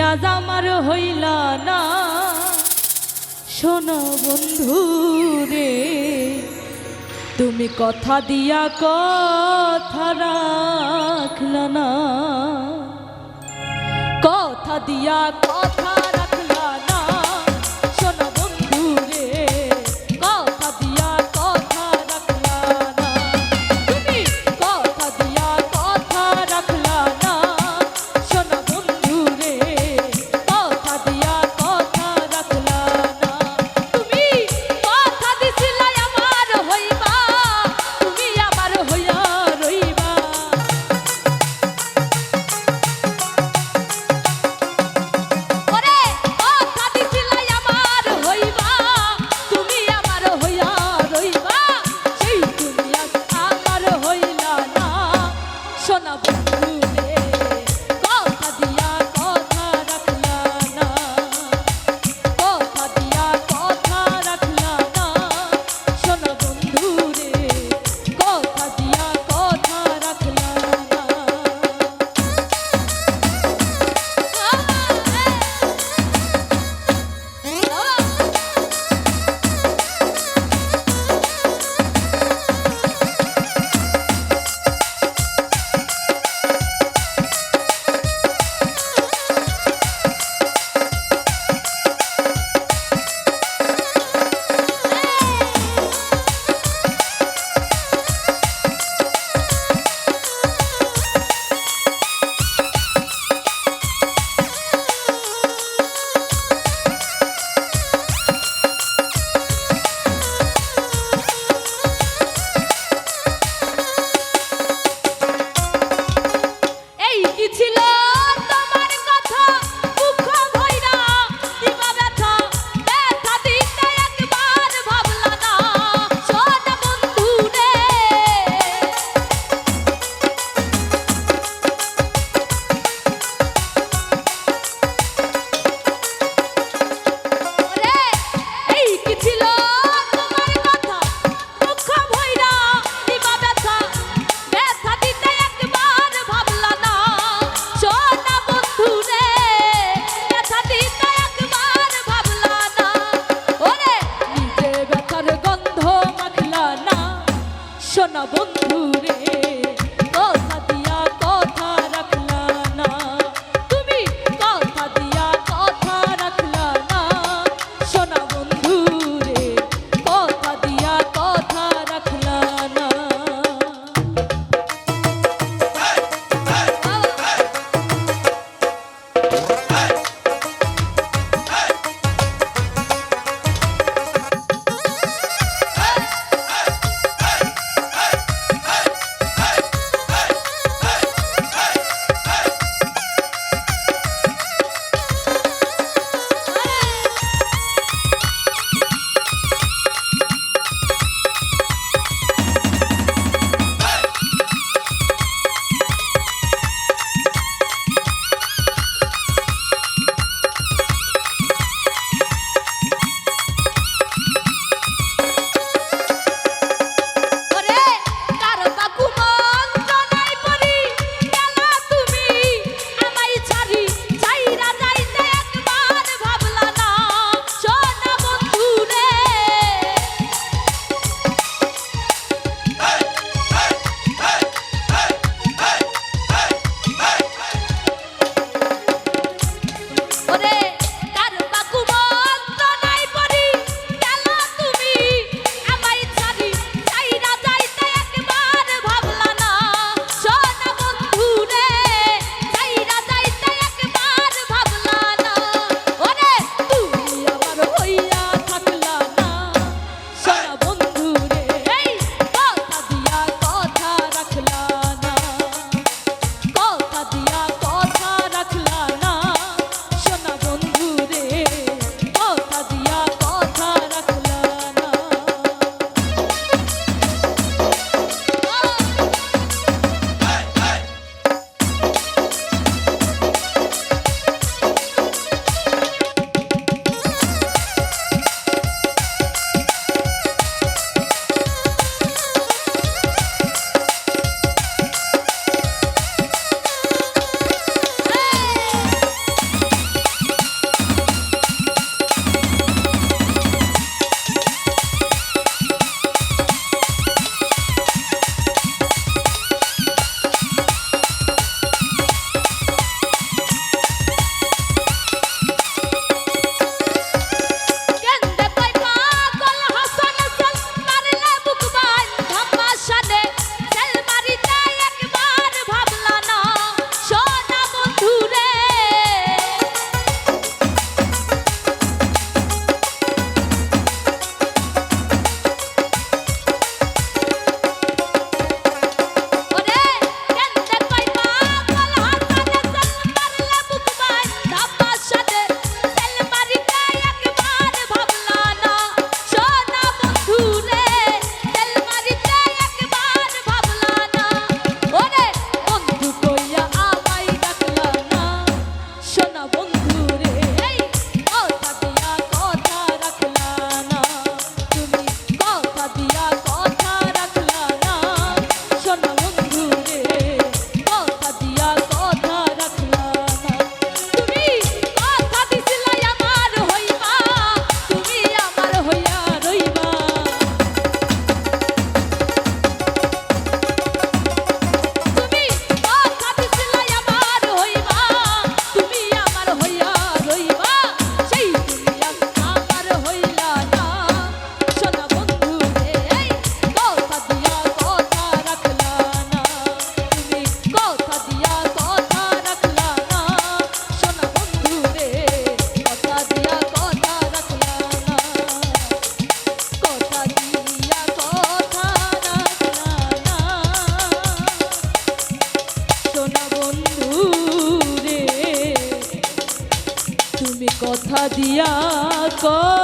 আজ আমার হইল না। শোনো বন্ধু রে তুমি কথা দিয়া কথা রাখল না। কথা দিয়া কথা শোনা abundancia. কথা দিয়া কো